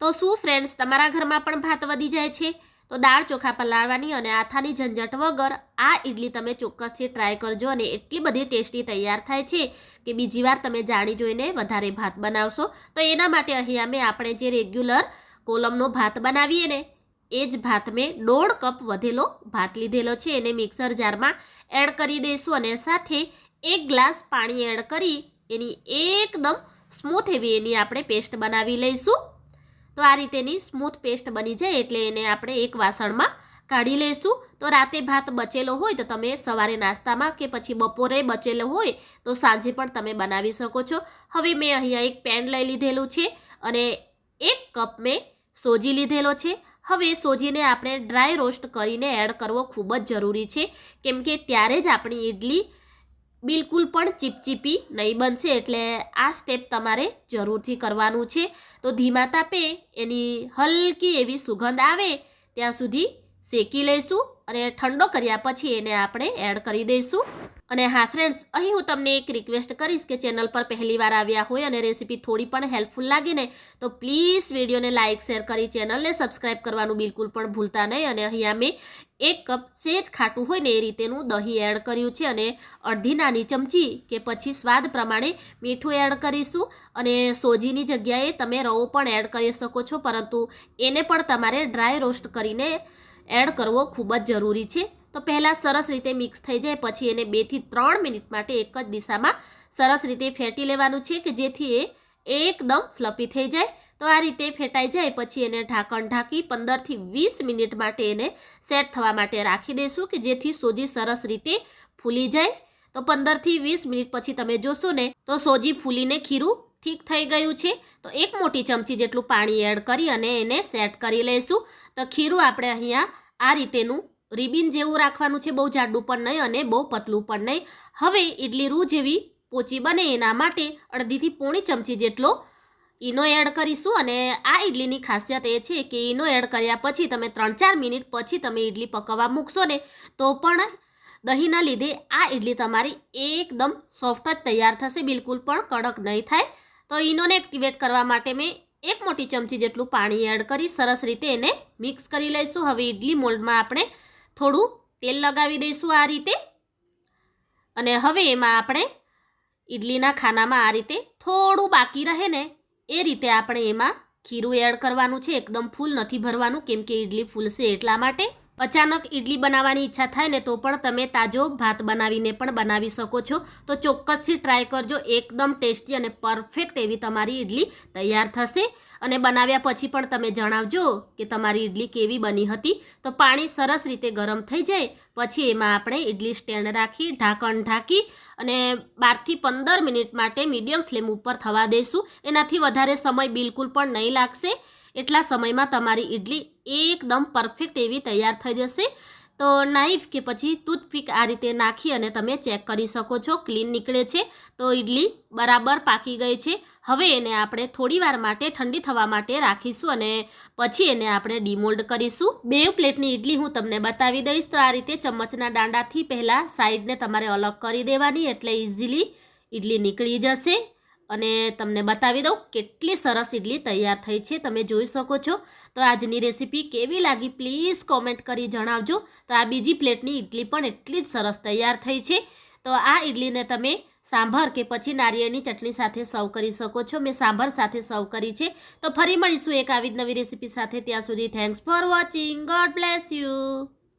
તો શું ફ્રેન્ડ્સ તમારા ઘરમાં પણ ભાત વધી જાય છે? તો દાળ ચોખા પલાળવાની અને આથાની ઝંઝટ વગર આ ઇડલી તમે ચોક્કસથી ટ્રાય કરજો અને એટલી બધી ટેસ્ટી તૈયાર થાય છે કે બીજી વાર તમે જાણી જોઈને વધારે ભાત બનાવશો. તો એના માટે અહીંયા અમે આપણે જે રેગ્યુલર કોલમનો ભાત બનાવીએ ને, એ જ ભાત મેં દોઢ કપ વધેલો ભાત લીધેલો છે. એને મિક્સર જારમાં એડ કરી દઈશું અને સાથે એક ગ્લાસ પાણી એડ કરી એની એકદમ સ્મૂથ એવી એની આપણે પેસ્ટ બનાવી લઈશું. તો આ રીતેની સ્મૂથ પેસ્ટ બની જાય એટલે એને આપણે એક વાસણમાં કાઢી લઈશું. તો રાતે ભાત બચેલો હોય તો તમે સવારે નાસ્તામાં કે પછી બપોરે બચેલો હોય તો સાંજે પણ તમે બનાવી શકો છો. હવે મેં અહીંયા એક પેન લઈ લીધેલું છે અને એક કપ મેં સોજી લીધેલો છે. હવે સોજીને આપણે ડ્રાય રોસ્ટ કરીને એડ કરવો ખૂબ જ જરૂરી છે. કેમ કે ત્યારે જ આપણી ઇડલી બિલકુલ પણ ચીપચીપી નહીં બનશે એટલે આ સ્ટેપ તમારે જરૂરથી કરવાનું છે. તો ધીમા તાપે એની હલકી એવી સુગંધ આવે, ત્યાં સુધી શેકી લઈશું. અને ઠંડો કર્યા પછી એને આપણે એડ કરી દઈશું. અને હા ફ્રેન્ડ્સ અહીં હું તમને એક રિક્વેસ્ટ કરીશ કે ચેનલ પર પહેલી વાર આવ્યા હોય અને રેસીપી થોડી પણ હેલ્પફુલ લાગે ને, તો પ્લીઝ વિડીયોને લાઇક શેર કરી ચેનલને સબસ્ક્રાઈબ કરવાનું બિલકુલ પણ ભૂલતા નહીં. અને અહીંયા મેં એક કપ સેજ ખાટું હોય ને એ રીતેનું દહીં એડ કર્યું છે અને અડધી નાની ચમચી કે પછી સ્વાદ પ્રમાણે મીઠું એડ કરીશું. અને સોજીની જગ્યાએ તમે રવો પણ એડ કરી શકો છો, પરંતુ એને પણ તમારે ડ્રાય રોસ્ટ કરીને એડ કરવો ખૂબ જ જરૂરી છે. તો પહેલાં સરસ રીતે મિક્સ થઈ જાય, પછી એને બેથી ત્રણ મિનિટ માટે એક જ દિશામાં સરસ રીતે ફેટી લેવાનું છે કે જેથી એ એકદમ ફ્લપી થઈ જાય. તો આ રીતે ફેટાઈ જાય, પછી એને ઢાંકણ ઢાંકી પંદરથી વીસ મિનિટ માટે એને સેટ થવા માટે રાખી દઈશું કે જેથી સોજી સરસ રીતે ફૂલી જાય. તો પંદરથી વીસ મિનિટ પછી તમે જોશો ને, તો સોજી ફૂલીને ખીરું ઠીક થઈ ગયું છે, તો એક મોટી ચમચી જેટલું પાણી એડ કરી અને એને સેટ કરી લઈશું. તો ખીરું આપણે અહીંયા આ રીતેનું રિબિન જેવું રાખવાનું છે, બહુ જાડું પણ નહીં અને બહુ પતલું પણ નહીં. હવે ઇડલી રૂ જેવી પોચી બને એના માટે અડધીથી પોણી ચમચી જેટલો ઈનો એડ કરીશું અને આ ઇડલીની ખાસિયત એ છે કે ઈનો એડ કર્યા પછી તમે ત્રણ ચાર મિનિટ પછી તમે ઇડલી પકવવા મૂકશો ને, તો પણ દહીંના લીધે આ ઇડલી તમારી એકદમ સોફ્ટ જ તૈયાર થશે, બિલકુલ પણ કડક નહીં થાય. તો ઈનોને એક્ટિવેટ કરવા માટે મેં એક મોટી ચમચી જેટલું પાણી એડ કરી સરસ રીતે એને મિક્સ કરી લઈશું. હવે ઇડલી મોલ્ડમાં આપણે થોડું તેલ લગાવી દઈશું આ રીતે. અને હવે એમાં આપણે ઇડલીના ખાનામાં આ રીતે થોડું બાકી રહે ને એ રીતે આપણે એમાં ખીરું એડ કરવાનું છે. એકદમ ફૂલ નથી ભરવાનું, કેમ કે ઇડલી ફૂલશે એટલા માટે. અચાનક ઇડલી બનાવવાની ઈચ્છા થાય ને તો પણ તમે તાજો ભાત બનાવીને પણ બનાવી શકો છો. તો ચોક્કસથી ટ્રાય કરજો. એકદમ ટેસ્ટી અને પરફેક્ટ એવી તમારી ઇડલી તૈયાર થશે. અને બનાવ્યા પછી પણ તમે જણાવજો કે તમારી ઇડલી કેવી બની હતી. તો પાણી સરસ રીતે ગરમ થઈ જાય. પછી એમાં આપણે ઇડલી સ્ટેન્ડ રાખી, ઢાંકણ ઢાંકી અને બારથી પંદર મિનિટ માટે મીડિયમ ફ્લેમ ઉપર થવા દઈશું એનાથી વધારે સમય બિલકુલ પણ નહીં લાગશે. એટલા સમયમાં તમારી ઇડલી એકદમ પરફેક્ટ એવી તૈયાર થઈ જશે. તો નાઈફ કે પછી ટૂથપીક આ રીતે નાખી અને તમે ચેક કરી શકો છો. ક્લીન નીકળે છે. તો ઇડલી બરાબર પાકી ગઈ છે. હવે એને આપણે થોડીવાર માટે ઠંડી થવા માટે રાખીશું અને પછી એને આપણે ડીમોલ્ડ કરીશું. બે પ્લેટની ઇડલી હું તમને બતાવી દઈશ. તો આ રીતે ચમચના દાંડાથી પહેલાં સાઈડને તમારે અલગ કરી દેવાની એટલે ઇઝીલી ઇડલી નીકળી જશે. અને તમને બતાવી દઉં કેટલી સરસ ઇડલી તૈયાર થઈ છે, તમે જોઈ શકો છો. તો આજની રેસીપી કેવી લાગી પ્લીઝ કોમેન્ટ કરી જણાવજો. તો આ બીજી પ્લેટની ઇડલી પણ એટલી જ સરસ તૈયાર થઈ છે. તો આ ઇડલીને તમે સાંભર કે પછી નારિયેળની ચટણી સાથે સર્વ કરી શકો છો. મેં સાંભર સાથે સર્વ કરી છે. તો ફરી મળીશું એક આવી જ નવી રેસીપી સાથે. ત્યાં સુધી thanks for watching God bless you